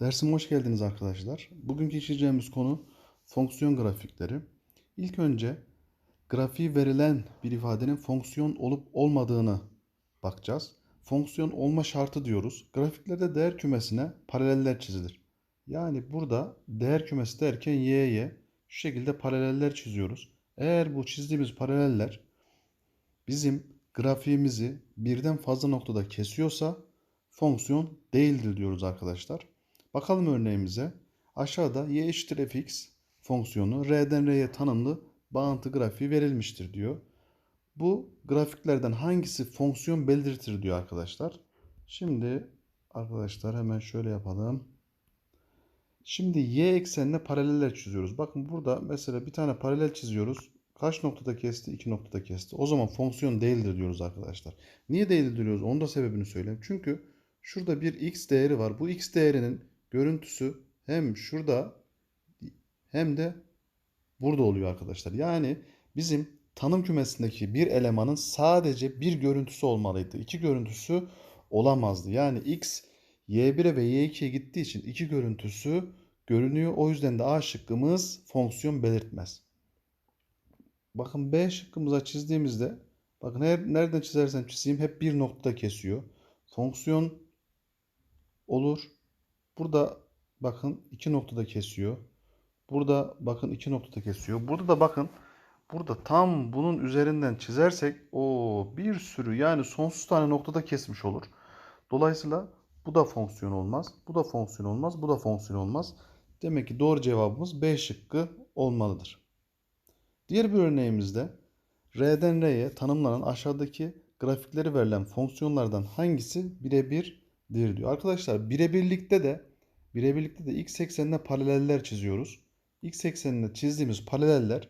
Dersime hoş geldiniz arkadaşlar. Bugünkü işleyeceğimiz konu fonksiyon grafikleri. İlk önce grafiği verilen bir ifadenin fonksiyon olup olmadığını bakacağız. Fonksiyon olma şartı diyoruz. Grafiklerde değer kümesine paraleller çizilir. Yani burada değer kümesi derken y'ye şu şekilde paraleller çiziyoruz. Eğer bu çizdiğimiz paraleller bizim grafiğimizi birden fazla noktada kesiyorsa fonksiyon değildir diyoruz arkadaşlar. Bakalım örneğimize. Aşağıda y eşittir fx fonksiyonu r'den r'ye tanımlı bağıntı grafiği verilmiştir diyor. Bu grafiklerden hangisi fonksiyon belirtir diyor arkadaşlar. Şimdi arkadaşlar hemen şöyle yapalım. Şimdi y eksenine paraleller çiziyoruz. Bakın burada mesela bir tane paralel çiziyoruz. Kaç noktada kesti? 2 noktada kesti. O zaman fonksiyon değildir diyoruz arkadaşlar. Niye değildir diyoruz? Onun da sebebini söyleyeyim. Çünkü şurada bir x değeri var. Bu x değerinin görüntüsü hem şurada hem de burada oluyor arkadaşlar. Yani bizim tanım kümesindeki bir elemanın sadece bir görüntüsü olmalıydı. İki görüntüsü olamazdı. Yani x y1'e ve y2'ye gittiği için iki görüntüsü görünüyor. O yüzden de A şıkkımız fonksiyon belirtmez. Bakın B şıkkımıza çizdiğimizde bakın her nereden çizersem çizeyim hep bir noktada kesiyor. Fonksiyon olur. Burada bakın iki noktada kesiyor. Burada bakın iki noktada kesiyor. Burada da bakın burada tam bunun üzerinden çizersek o bir sürü yani sonsuz tane noktada kesmiş olur. Dolayısıyla bu da fonksiyon olmaz. Bu da fonksiyon olmaz. Bu da fonksiyon olmaz. Demek ki doğru cevabımız B şıkkı olmalıdır. Diğer bir örneğimizde R'den R'ye tanımlanan aşağıdaki grafikleri verilen fonksiyonlardan hangisi birebirdir diyor. Arkadaşlar birebirlikte de birebirlikte de x eksenine paraleller çiziyoruz. X eksenine çizdiğimiz paraleller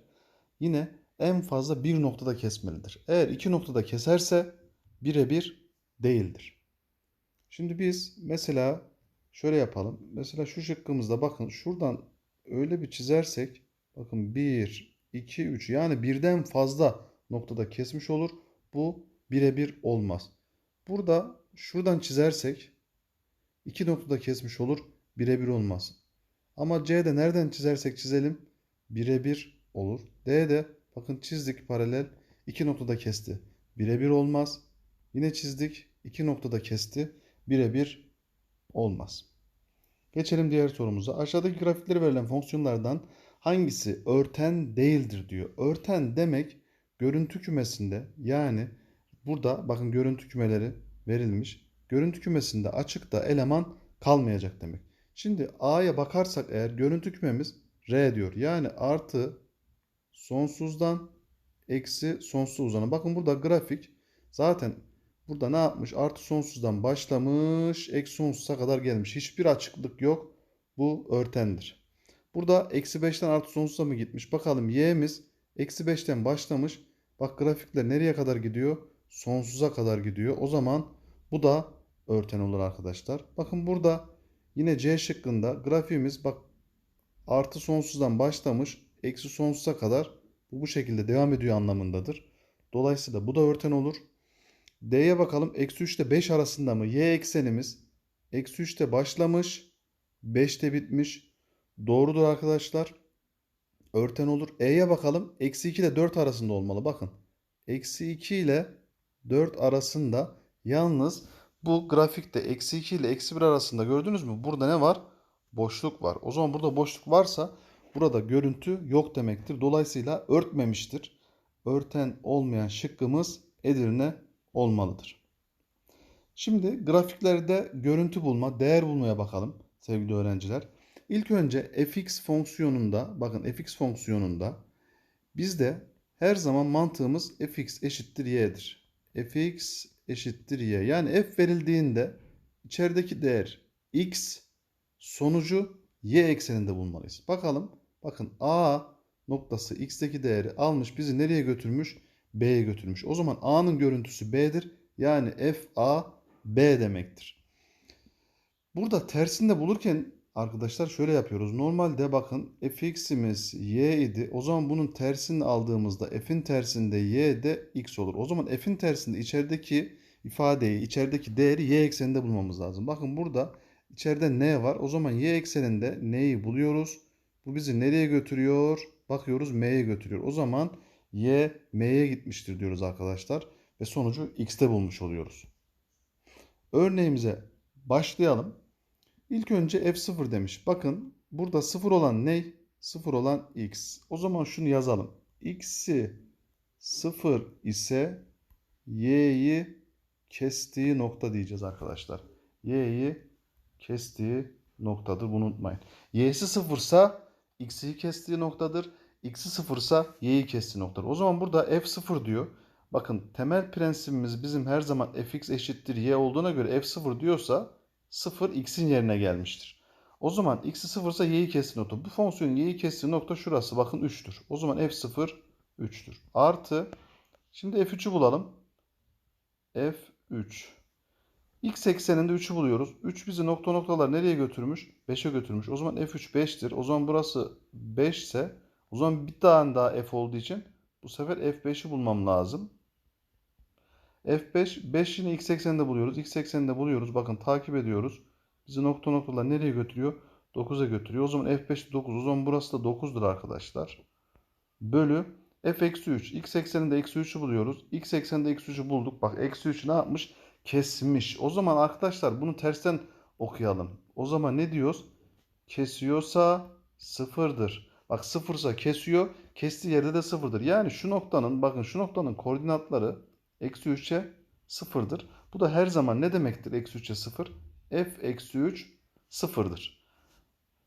yine en fazla bir noktada kesmelidir. Eğer iki noktada keserse birebir değildir. Şimdi biz mesela şöyle yapalım. Mesela şu şıkkımızda bakın şuradan öyle bir çizersek bakın 1, 2, 3 yani birden fazla noktada kesmiş olur. Bu birebir olmaz. Burada şuradan çizersek iki noktada kesmiş olur. Birebir olmaz. Ama C'de nereden çizersek çizelim birebir olur. D'de bakın çizdik paralel iki noktada kesti. Birebir olmaz. Yine çizdik iki noktada kesti. Birebir olmaz. Geçelim diğer sorumuza. Aşağıdaki grafikleri verilen fonksiyonlardan hangisi örten değildir diyor. Örten demek görüntü kümesinde yani burada bakın görüntü kümeleri verilmiş. Görüntü kümesinde açıkta eleman kalmayacak demek. Şimdi A'ya bakarsak eğer görüntü kümemiz R diyor. Yani artı sonsuzdan eksi sonsuz uzana. Bakın burada grafik zaten burada ne yapmış? Artı sonsuzdan başlamış eksi sonsuza kadar gelmiş. Hiçbir açıklık yok. Bu örtendir. Burada eksi 5'ten artı sonsuza mı gitmiş? Bakalım y'miz eksi 5'ten başlamış. Bak grafikler nereye kadar gidiyor? Sonsuza kadar gidiyor. O zaman bu da örten olur arkadaşlar. Bakın burada yine C şıkkında grafiğimiz bak artı sonsuzdan başlamış. Eksi sonsuza kadar bu bu şekilde devam ediyor anlamındadır. Dolayısıyla bu da örten olur. D'ye bakalım. Eksi 3 ile 5 arasında mı? Y eksenimiz eksi 3'te başlamış. 5'te bitmiş. Doğrudur arkadaşlar. Örten olur. E'ye bakalım. Eksi 2 ile 4 arasında olmalı. Bakın. Eksi 2 ile 4 arasında. Yalnız bu grafikte eksi 2 ile eksi 1 arasında gördünüz mü? Burada ne var? Boşluk var. O zaman burada boşluk varsa burada görüntü yok demektir. Dolayısıyla örtmemiştir. Örten olmayan şıkkımız Edirne olmalıdır. Şimdi grafiklerde görüntü bulma, değer bulmaya bakalım sevgili öğrenciler. İlk önce fx fonksiyonunda, bakın fx fonksiyonunda bizde her zaman mantığımız fx eşittir y'dir. Fx eşittir y. Yani f verildiğinde içerideki değer x sonucu y ekseninde bulmalıyız. Bakalım. Bakın a noktası x'teki değeri almış bizi nereye götürmüş? B'ye götürmüş. O zaman a'nın görüntüsü b'dir. Yani f a b demektir. Burada tersinde bulurken arkadaşlar şöyle yapıyoruz. Normalde bakın fx'imiz y idi. O zaman bunun tersini aldığımızda f'in tersinde y de x olur. O zaman f'in tersinde içerideki ifadeyi, içerideki değeri y ekseninde bulmamız lazım. Bakın burada İçeride n var. O zaman y ekseninde n'yi buluyoruz. Bu bizi nereye götürüyor? Bakıyoruz m'ye götürüyor. O zaman y m'ye gitmiştir diyoruz arkadaşlar. Ve sonucu x'te bulmuş oluyoruz. Örneğimize başlayalım. İlk önce f0 demiş. Bakın burada 0 olan ne? 0 olan x. O zaman şunu yazalım. x'i 0 ise y'yi kestiği nokta diyeceğiz arkadaşlar. y'yi kestiği noktadır. Bunu unutmayın. y'si 0 ise x'i kestiği noktadır. x'i 0 ise y'yi kestiği noktadır. O zaman burada f0 diyor. Bakın temel prensibimiz bizim her zaman fx eşittir y olduğuna göre f0 diyorsa 0 x'in yerine gelmiştir. O zaman x'i 0 ise y'yi kestiği nokta. Bu fonksiyonun y'yi kestiği nokta şurası. Bakın 3'tür. O zaman f0 3'tür. Artı şimdi f3'ü bulalım. f3 x ekseninde 3'ü buluyoruz. 3 bizi nokta noktalar nereye götürmüş? 5'e götürmüş. O zaman f3 5'tir. O zaman burası 5 ise o zaman bir tane daha f olduğu için bu sefer f5'i bulmam lazım. F5, 5 yine x ekseninde buluyoruz. X ekseninde buluyoruz. Bakın takip ediyoruz. Bizi nokta noktalar nereye götürüyor? 9'a götürüyor. O zaman F5 9. O zaman burası da 9'dur arkadaşlar. Bölü f eksi 3. X ekseninde eksi 3'ü buluyoruz. X ekseninde eksi 3'ü bulduk. Bak eksi 3 ne yapmış? Kesmiş. O zaman arkadaşlar bunu tersten okuyalım. O zaman ne diyoruz? Kesiyorsa sıfırdır. Bak sıfırsa kesiyor. Kestiği yerde de sıfırdır. Yani şu noktanın bakın şu noktanın koordinatları eksi 3'e sıfırdır. Bu da her zaman ne demektir eksi 3'e sıfır? f eksi 3 sıfırdır.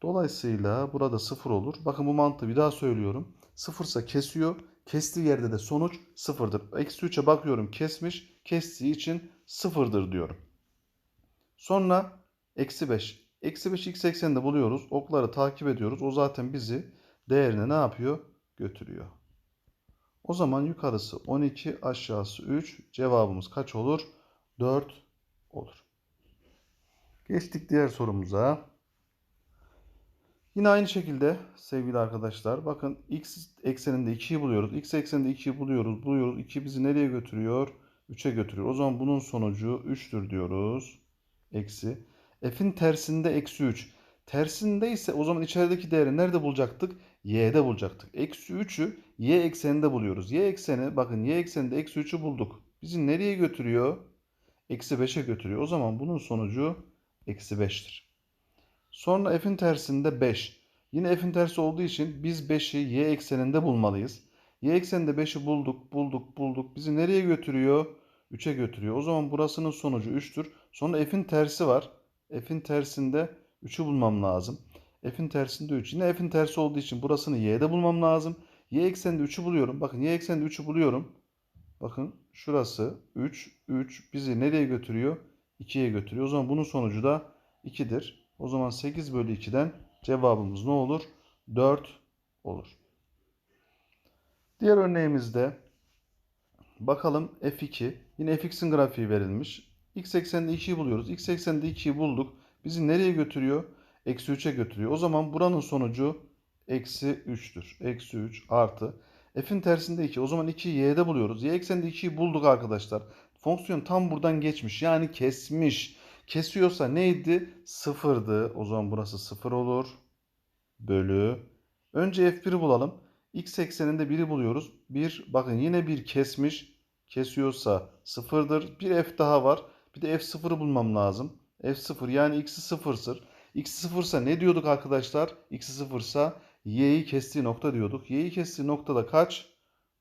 Dolayısıyla burada sıfır olur. Bakın bu mantığı bir daha söylüyorum. Sıfırsa kesiyor. Kestiği yerde de sonuç sıfırdır. Eksi 3'e bakıyorum kesmiş. Kestiği için sıfırdır diyorum. Sonra eksi 5. Eksi 5 x ekseninde buluyoruz. Okları takip ediyoruz. O zaten bizi değerine ne yapıyor? Götürüyor. O zaman yukarısı 12 aşağısı 3. Cevabımız kaç olur? 4 olur. Geçtik diğer sorumuza. Yine aynı şekilde sevgili arkadaşlar bakın x ekseninde 2'yi buluyoruz. X ekseninde 2'yi buluyoruz. Buluyoruz. 2 bizi nereye götürüyor? 3'e götürüyor. O zaman bunun sonucu 3'tür diyoruz. Eksi. F'in tersinde eksi 3. Tersinde ise o zaman içerideki değeri nerede bulacaktık? Y'de bulacaktık. Eksi 3'ü Y ekseninde buluyoruz. Y ekseni bakın Y ekseninde eksi 3'ü bulduk. Bizi nereye götürüyor? Eksi 5'e götürüyor. O zaman bunun sonucu eksi 5'tir. Sonra f'in tersinde 5. Yine f'in tersi olduğu için biz 5'i y ekseninde bulmalıyız. Y ekseninde 5'i bulduk, bulduk, bulduk. Bizi nereye götürüyor? 3'e götürüyor. O zaman burasının sonucu 3'tür. Sonra f'in tersi var. F'in tersinde 3'ü bulmam lazım. F'in tersinde 3. Yine f'in tersi olduğu için burasını y'de bulmam lazım. Y ekseninde 3'ü buluyorum. Bakın y ekseninde 3'ü buluyorum. Bakın şurası 3, 3 bizi nereye götürüyor? 2'ye götürüyor. O zaman bunun sonucu da 2'dir. O zaman 8 bölü 2'den cevabımız ne olur? 4 olur. Diğer örneğimizde bakalım f2. Yine fx'in grafiği verilmiş. x ekseninde 2'yi buluyoruz. x ekseninde 2'yi bulduk. Bizi nereye götürüyor? Eksi 3'e götürüyor. O zaman buranın sonucu eksi 3'tür. Eksi 3 artı. F'in tersinde 2. O zaman 2'yi y'de buluyoruz. Y ekseninde 2'yi bulduk arkadaşlar. Fonksiyon tam buradan geçmiş. Yani kesmiş. Kesiyorsa neydi? Sıfırdı. O zaman burası sıfır olur. Bölü. Önce F1'i bulalım. X ekseninde 1'i buluyoruz. 1 bakın yine bir kesmiş. Kesiyorsa sıfırdır. Bir F daha var. Bir de F0'ı bulmam lazım. F0 yani X'i sıfırsır. X'i sıfırsa ne diyorduk arkadaşlar? X'i sıfırsa Y'yi kestiği nokta diyorduk. Y'yi kestiği noktada kaç?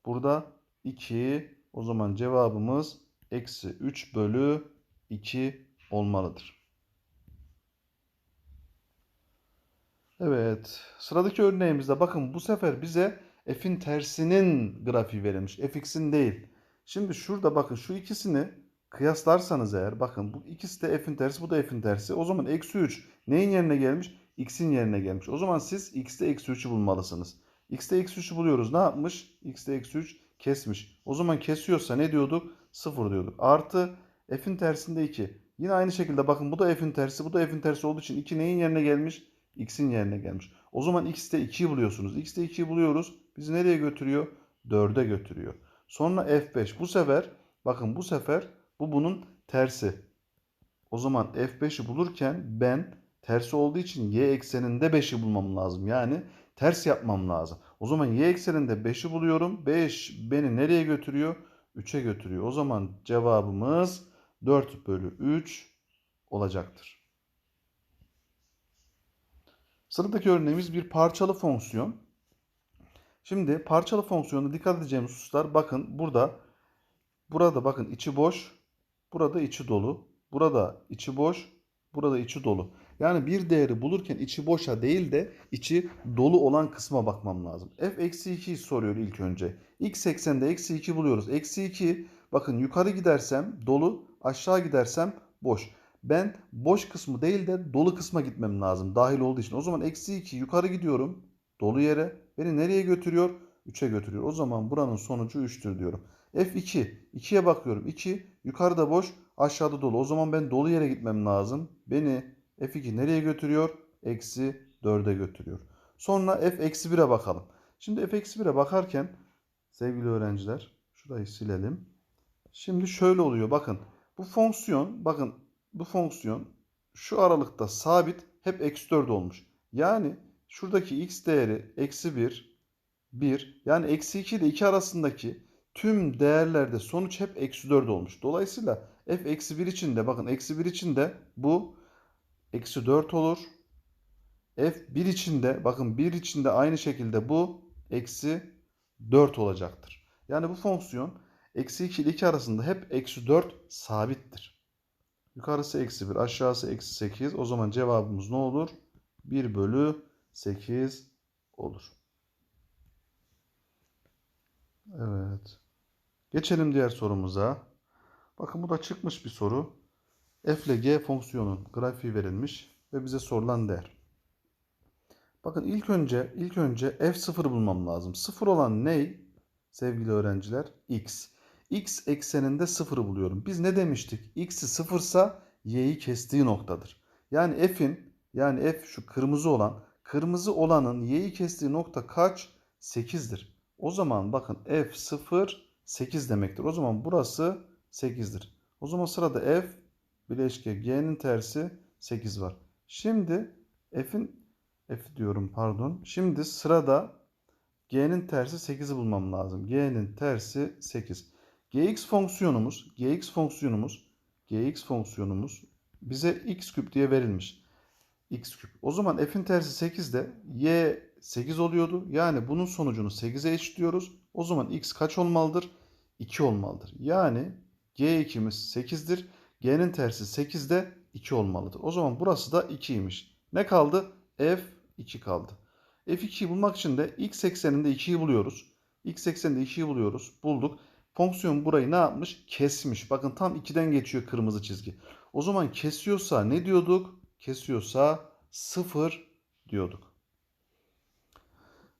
Burada 2. O zaman cevabımız eksi 3 bölü 2 olmalıdır. Evet. Sıradaki örneğimizde bakın bu sefer bize f'in tersinin grafiği verilmiş. fx'in değil. Şimdi şurada bakın şu ikisini kıyaslarsanız eğer bakın bu ikisi de f'in tersi bu da f'in tersi. O zaman eksi 3 neyin yerine gelmiş? x'in yerine gelmiş. O zaman siz x'te eksi 3'ü bulmalısınız. x'te eksi 3'ü buluyoruz. Ne yapmış? x'te eksi 3 kesmiş. O zaman kesiyorsa ne diyorduk? 0 diyorduk. Artı f'in tersinde 2. Yine aynı şekilde bakın bu da f'in tersi bu da f'in tersi olduğu için 2 neyin yerine gelmiş? x'in yerine gelmiş. O zaman x'te 2'yi buluyorsunuz. x'te 2'yi buluyoruz. Bizi nereye götürüyor? 4'e götürüyor. Sonra f5. Bu sefer bakın bu sefer bu bunun tersi. O zaman f5'i bulurken ben tersi olduğu için y ekseninde 5'i bulmam lazım. Yani ters yapmam lazım. O zaman y ekseninde 5'i buluyorum. 5 beni nereye götürüyor? 3'e götürüyor. O zaman cevabımız 4 bölü 3 olacaktır. Sıradaki örneğimiz bir parçalı fonksiyon. Şimdi parçalı fonksiyonda dikkat edeceğimiz hususlar bakın burada burada bakın içi boş, burada içi dolu, burada içi boş, burada içi dolu. Yani bir değeri bulurken içi boşa değil de içi dolu olan kısma bakmam lazım. f eksi 2'yi soruyor ilk önce. x eksende eksi 2 buluyoruz. Eksi 2 bakın yukarı gidersem dolu aşağı gidersem boş. Ben boş kısmı değil de dolu kısma gitmem lazım dahil olduğu için. O zaman eksi 2 yukarı gidiyorum dolu yere. Beni nereye götürüyor? 3'e götürüyor. O zaman buranın sonucu 3'tür diyorum. F2. 2'ye bakıyorum. 2 yukarıda boş aşağıda dolu. O zaman ben dolu yere gitmem lazım. Beni F2 nereye götürüyor? Eksi 4'e götürüyor. Sonra F eksi 1'e bakalım. Şimdi F eksi 1'e bakarken sevgili öğrenciler şurayı silelim. Şimdi şöyle oluyor. Bakın bu fonksiyon bakın bu fonksiyon şu aralıkta sabit hep eksi 4 olmuş. Yani şuradaki x değeri eksi 1 1 yani eksi 2 ile 2 arasındaki tüm değerlerde sonuç hep eksi 4 olmuş. Dolayısıyla f eksi 1 için de bakın eksi 1 için de bu eksi 4 olur. F 1 için de bakın 1 için de aynı şekilde bu eksi 4 olacaktır. Yani bu fonksiyon eksi 2 ile 2 arasında hep eksi 4 sabittir. Yukarısı eksi 1 aşağısı eksi 8 o zaman cevabımız ne olur? 1 bölü 8 olur. Evet. Geçelim diğer sorumuza. Bakın bu da çıkmış bir soru. F ile G fonksiyonun grafiği verilmiş ve bize sorulan değer. Bakın ilk önce ilk önce F0 bulmam lazım. 0 olan ne? Sevgili öğrenciler X. X ekseninde 0'ı buluyorum. Biz ne demiştik? X'i 0 ise Y'yi kestiği noktadır. Yani F'in yani F şu kırmızı olan kırmızı olanın Y'yi kestiği nokta kaç? 8'dir. O zaman bakın F0 8 demektir. O zaman burası 8'dir. O zaman sırada F bileşke G'nin tersi 8 var. Şimdi F'in F diyorum pardon. Şimdi sırada G'nin tersi 8'i bulmam lazım. G'nin tersi 8. Gx fonksiyonumuz, Gx fonksiyonumuz, Gx fonksiyonumuz bize x küp diye verilmiş. x küp. O zaman f'in tersi 8 de y 8 oluyordu. Yani bunun sonucunu 8'e eşitliyoruz. O zaman x kaç olmalıdır? 2 olmalıdır. Yani g2'miz 8'dir. G'nin tersi 8 de 2 olmalıdır. O zaman burası da 2'ymiş. Ne kaldı? F2 kaldı. F2'yi bulmak için de x ekseninde 2'yi buluyoruz. X ekseninde 2'yi buluyoruz. Bulduk. Fonksiyon burayı ne yapmış? Kesmiş. Bakın tam 2'den geçiyor kırmızı çizgi. O zaman kesiyorsa ne diyorduk? Kesiyorsa 0 diyorduk.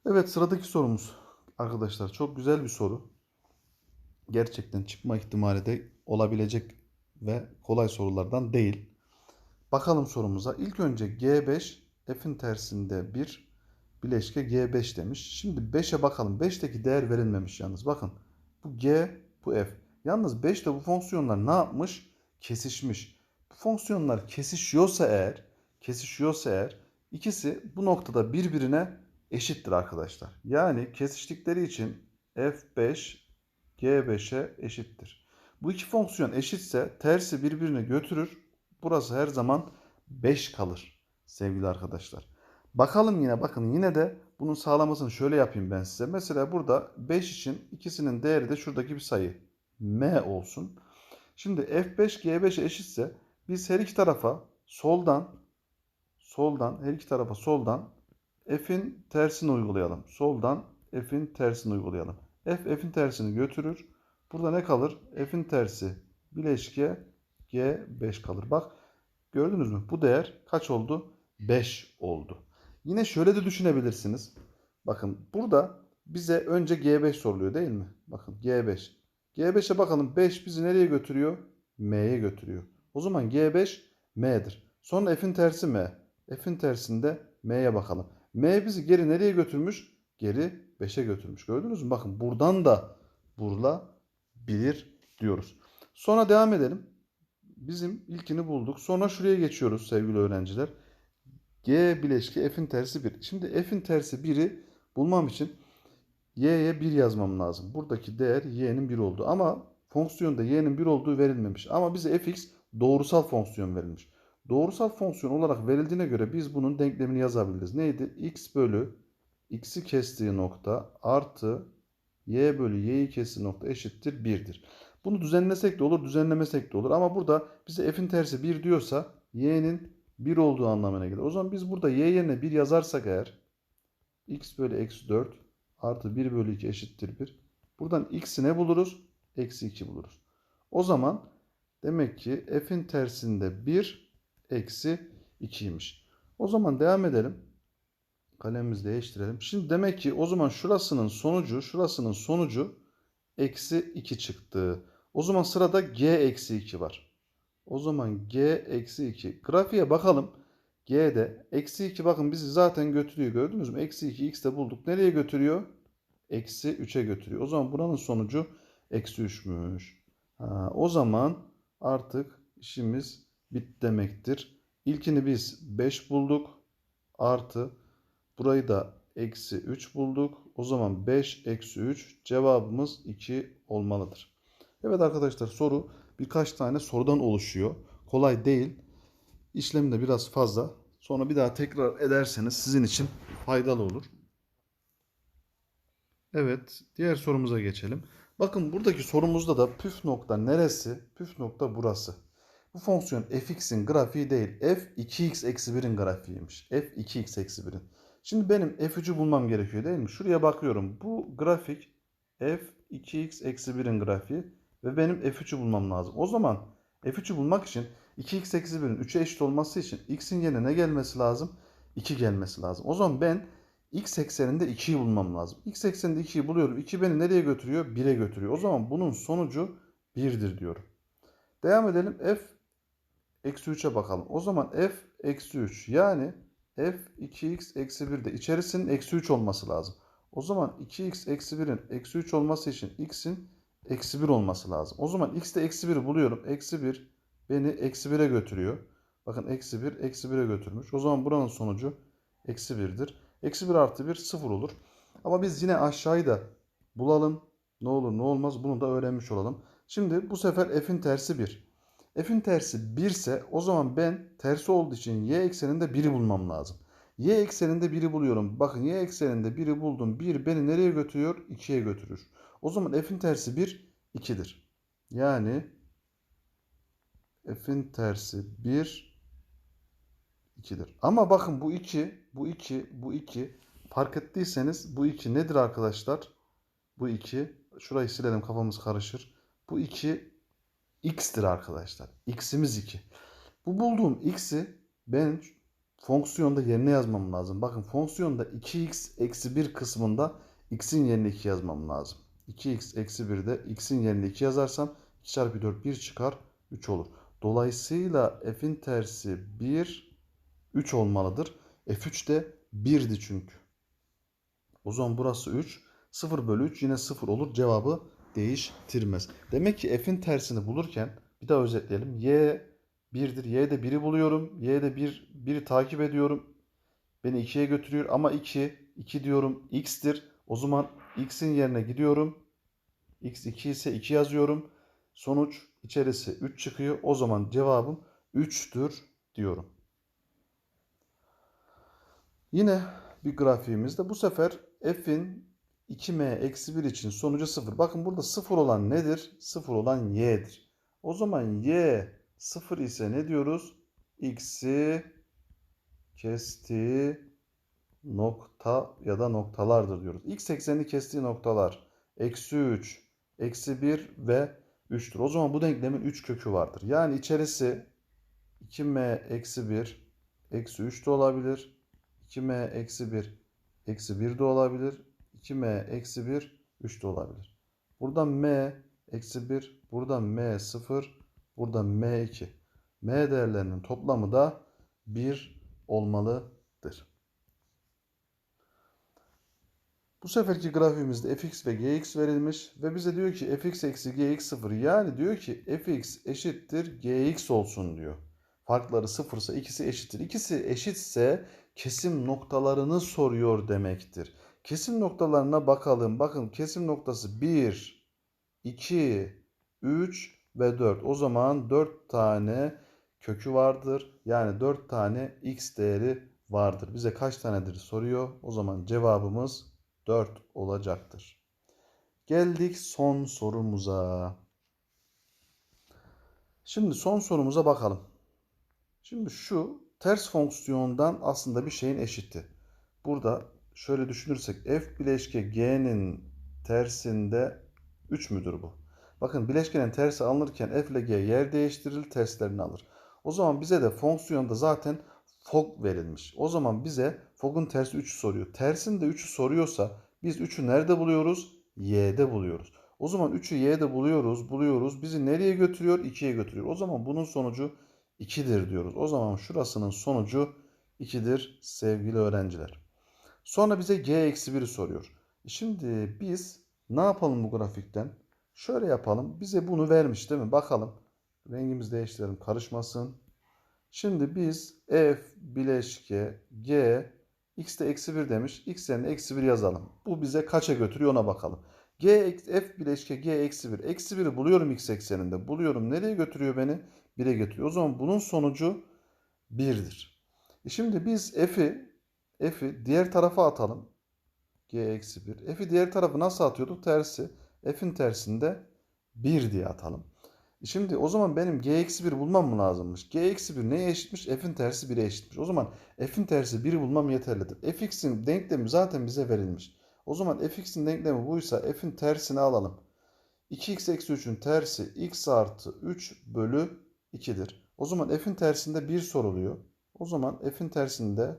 Evet sıradaki sorumuz arkadaşlar çok güzel bir soru. Gerçekten çıkma ihtimali de olabilecek ve kolay sorulardan değil. Bakalım sorumuza. İlk önce G5 f'in tersinde 1 bileşke G5 demiş. Şimdi 5'e bakalım. 5'teki değer verilmemiş yalnız. Bakın bu G bu F. Yalnız 5'te bu fonksiyonlar ne yapmış? Kesişmiş. Bu fonksiyonlar kesişiyorsa eğer kesişiyorsa eğer ikisi bu noktada birbirine eşittir arkadaşlar. Yani kesiştikleri için F5 G5'e eşittir. Bu iki fonksiyon eşitse tersi birbirine götürür. Burası her zaman 5 kalır sevgili arkadaşlar. Bakalım yine bakın yine de bunun sağlamasını şöyle yapayım ben size. Mesela burada 5 için ikisinin değeri de şuradaki bir sayı. M olsun. Şimdi F5 G5'e eşitse biz her iki tarafa soldan soldan her iki tarafa soldan F'in tersini uygulayalım. Soldan F'in tersini uygulayalım. F F'in tersini götürür. Burada ne kalır? F'in tersi bileşke G5 kalır. Bak gördünüz mü? Bu değer kaç oldu? 5 oldu. Yine şöyle de düşünebilirsiniz. Bakın burada bize önce G5 soruluyor değil mi? Bakın G5. G5'e bakalım 5 bizi nereye götürüyor? M'ye götürüyor. O zaman G5 M'dir. Sonra F'in tersi M. F'in tersinde M'ye bakalım. M bizi geri nereye götürmüş? Geri 5'e götürmüş. Gördünüz mü? Bakın buradan da burla bilir diyoruz. Sonra devam edelim. bizim ilkini bulduk. Sonra şuraya geçiyoruz sevgili öğrenciler. G bileşki f'in tersi 1. Şimdi f'in tersi 1'i bulmam için y'ye 1 yazmam lazım. Buradaki değer y'nin 1 olduğu. Ama fonksiyonda y'nin 1 olduğu verilmemiş. Ama bize fx doğrusal fonksiyon verilmiş. Doğrusal fonksiyon olarak verildiğine göre biz bunun denklemini yazabiliriz. Neydi? x bölü x'i kestiği nokta artı y bölü y'yi kestiği nokta eşittir 1'dir. Bunu düzenlesek de olur, düzenlemesek de olur. Ama burada bize f'in tersi 1 diyorsa y'nin 1 olduğu anlamına gelir. O zaman biz burada y yerine 1 yazarsak eğer x bölü eksi 4 artı 1 bölü 2 eşittir 1. Buradan x'i ne buluruz? Eksi 2 buluruz. O zaman demek ki f'in tersinde 1 eksi 2'ymiş. O zaman devam edelim. Kalemimizi değiştirelim. Şimdi demek ki o zaman şurasının sonucu, şurasının sonucu eksi 2 çıktı. O zaman sırada g eksi 2 var. O zaman g eksi 2. Grafiğe bakalım. G'de eksi 2 bakın bizi zaten götürüyor. Gördünüz mü? Eksi 2 x'te bulduk. Nereye götürüyor? Eksi 3'e götürüyor. O zaman buranın sonucu eksi 3'müş. Ha, o zaman artık işimiz bit demektir. İlkini biz 5 bulduk. Artı burayı da eksi 3 bulduk. O zaman 5 eksi 3 cevabımız 2 olmalıdır. Evet arkadaşlar soru birkaç tane sorudan oluşuyor. Kolay değil. İşlemi de biraz fazla. Sonra bir daha tekrar ederseniz sizin için faydalı olur. Evet, diğer sorumuza geçelim. Bakın buradaki sorumuzda da püf nokta neresi? Püf nokta burası. Bu fonksiyon fx'in grafiği değil, f 2x eksi 1'in grafiğiymiş. f 2x eksi 1'in. Şimdi benim f3'ü bulmam gerekiyor değil mi? Şuraya bakıyorum. Bu grafik f 2x eksi 1'in grafiği ve benim f3'ü bulmam lazım. O zaman f3'ü bulmak için 2x eksi 1'in 3'e eşit olması için x'in yerine ne gelmesi lazım? 2 gelmesi lazım. O zaman ben x ekseninde 2'yi bulmam lazım. x ekseninde 2'yi buluyorum. 2 beni nereye götürüyor? 1'e götürüyor. O zaman bunun sonucu 1'dir diyorum. Devam edelim. f eksi 3'e bakalım. O zaman f eksi 3 yani f 2x eksi 1'de içerisinin eksi 3 olması lazım. O zaman 2x eksi 1'in eksi 3 olması için x'in eksi 1 olması lazım. O zaman x'te eksi 1'i buluyorum. Eksi 1 beni eksi 1'e götürüyor. Bakın eksi 1 eksi 1'e götürmüş. O zaman buranın sonucu eksi 1'dir. Eksi 1 artı 1 0 olur. Ama biz yine aşağıyı da bulalım. Ne olur ne olmaz bunu da öğrenmiş olalım. Şimdi bu sefer f'in tersi 1. F'in tersi 1 ise o zaman ben tersi olduğu için y ekseninde 1'i bulmam lazım. Y ekseninde 1'i buluyorum. Bakın y ekseninde 1'i buldum. 1 beni nereye götürüyor? 2'ye götürür. O zaman f'in tersi 1, 2'dir. Yani f'in tersi 1, 2'dir. Ama bakın bu 2, bu 2, bu 2 fark ettiyseniz bu 2 nedir arkadaşlar? Bu 2, şurayı silelim kafamız karışır. Bu 2 x'tir arkadaşlar. x'imiz 2. Bu bulduğum x'i ben fonksiyonda yerine yazmam lazım. Bakın fonksiyonda 2x eksi 1 kısmında x'in yerine 2 yazmam lazım. 2x eksi 1'de x'in yerine 2 yazarsam 2 çarpı 4 1 çıkar 3 olur. Dolayısıyla f'in tersi 1 3 olmalıdır. f3 de 1'di çünkü. O zaman burası 3. 0 bölü 3 yine 0 olur. Cevabı değiştirmez. Demek ki f'in tersini bulurken bir daha özetleyelim. y 1'dir. Y'de 1'i buluyorum. Y'de 1 1'i takip ediyorum. Beni 2'ye götürüyor ama 2 2 diyorum x'tir. O zaman x'in yerine gidiyorum. x 2 ise 2 yazıyorum. Sonuç içerisi 3 çıkıyor. O zaman cevabım 3'tür diyorum. Yine bir grafiğimizde bu sefer f'in 2m eksi 1 için sonucu 0. Bakın burada 0 olan nedir? 0 olan y'dir. O zaman y 0 ise ne diyoruz? x'i kestiği nokta ya da noktalardır diyoruz. x eksenini kestiği noktalar eksi 3, eksi 1 ve 3'tür. O zaman bu denklemin 3 kökü vardır. Yani içerisi 2m eksi 1 eksi 3 de olabilir. 2m eksi 1 eksi 1 de olabilir. 2m eksi 1 3 de olabilir. Buradan m eksi 1, buradan m 0, buradan m 2. m değerlerinin toplamı da 1 olmalıdır. Bu seferki grafiğimizde fx ve gx verilmiş ve bize diyor ki fx eksi gx 0 yani diyor ki fx eşittir gx olsun diyor. Farkları sıfırsa ikisi eşittir. İkisi eşitse kesim noktalarını soruyor demektir. Kesim noktalarına bakalım. Bakın kesim noktası 1, 2, 3 ve 4. O zaman 4 tane kökü vardır. Yani 4 tane x değeri vardır. Bize kaç tanedir soruyor. O zaman cevabımız 4 olacaktır. Geldik son sorumuza. Şimdi son sorumuza bakalım. Şimdi şu ters fonksiyondan aslında bir şeyin eşiti. Burada şöyle düşünürsek f bileşke g'nin tersinde 3 müdür bu? Bakın bileşkenin tersi alınırken f ile g yer değiştirilir terslerini alır. O zaman bize de fonksiyonda zaten fog verilmiş. O zaman bize fog'un tersi 3'ü soruyor. Tersinde 3'ü soruyorsa biz 3'ü nerede buluyoruz? Y'de buluyoruz. O zaman 3'ü Y'de buluyoruz, buluyoruz. Bizi nereye götürüyor? 2'ye götürüyor. O zaman bunun sonucu 2'dir diyoruz. O zaman şurasının sonucu 2'dir sevgili öğrenciler. Sonra bize g eksi 1'i soruyor. Şimdi biz ne yapalım bu grafikten? Şöyle yapalım. Bize bunu vermiş değil mi? Bakalım. Rengimizi değiştirelim karışmasın. Şimdi biz f bileşke g x de eksi 1 demiş. x yerine eksi 1 yazalım. Bu bize kaça götürüyor ona bakalım. g f bileşke g eksi 1. Eksi 1'i buluyorum x ekseninde. Buluyorum. Nereye götürüyor beni? 1'e götürüyor. O zaman bunun sonucu 1'dir. E şimdi biz f'i f'i diğer tarafa atalım. g eksi 1. F'i diğer tarafı nasıl atıyorduk? Tersi. F'in tersinde 1 diye atalım. E Şimdi o zaman benim g eksi 1 bulmam mı lazımmış? g eksi 1 neye eşitmiş? F'in tersi 1'e eşitmiş. O zaman f'in tersi 1'i bulmam yeterlidir. fx'in denklemi zaten bize verilmiş. O zaman fx'in denklemi buysa f'in tersini alalım. 2x eksi 3'ün tersi x artı 3 bölü 2'dir. O zaman f'in tersinde 1 soruluyor. O zaman f'in tersinde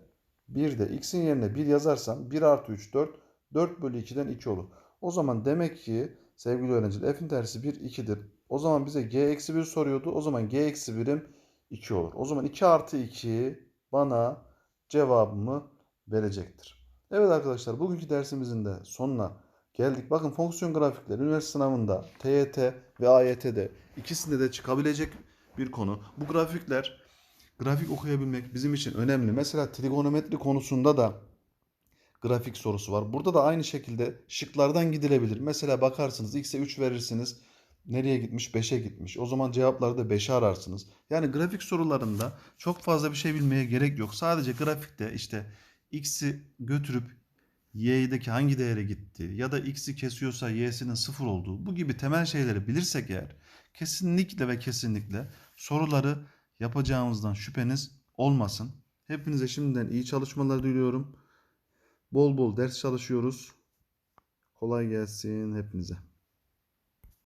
1 de x'in yerine 1 yazarsam 1 artı 3 4. 4 bölü 2'den 2 olur. O zaman demek ki sevgili öğrenciler f'in tersi 1 2'dir. O zaman bize g eksi 1 soruyordu. O zaman g eksi 1'im 2 olur. O zaman 2 artı 2 bana cevabımı verecektir. Evet arkadaşlar bugünkü dersimizin de sonuna geldik. Bakın fonksiyon grafikleri üniversite sınavında TYT ve AYT'de ikisinde de çıkabilecek bir konu. Bu grafikler grafik okuyabilmek bizim için önemli. Mesela trigonometri konusunda da grafik sorusu var. Burada da aynı şekilde şıklardan gidilebilir. Mesela bakarsınız x'e 3 verirsiniz. Nereye gitmiş? 5'e gitmiş. O zaman cevapları da 5'e ararsınız. Yani grafik sorularında çok fazla bir şey bilmeye gerek yok. Sadece grafikte işte x'i götürüp y'deki hangi değere gitti ya da x'i kesiyorsa y'sinin sıfır olduğu bu gibi temel şeyleri bilirsek eğer kesinlikle ve kesinlikle soruları yapacağımızdan şüpheniz olmasın. Hepinize şimdiden iyi çalışmalar diliyorum. Bol bol ders çalışıyoruz. Kolay gelsin hepinize.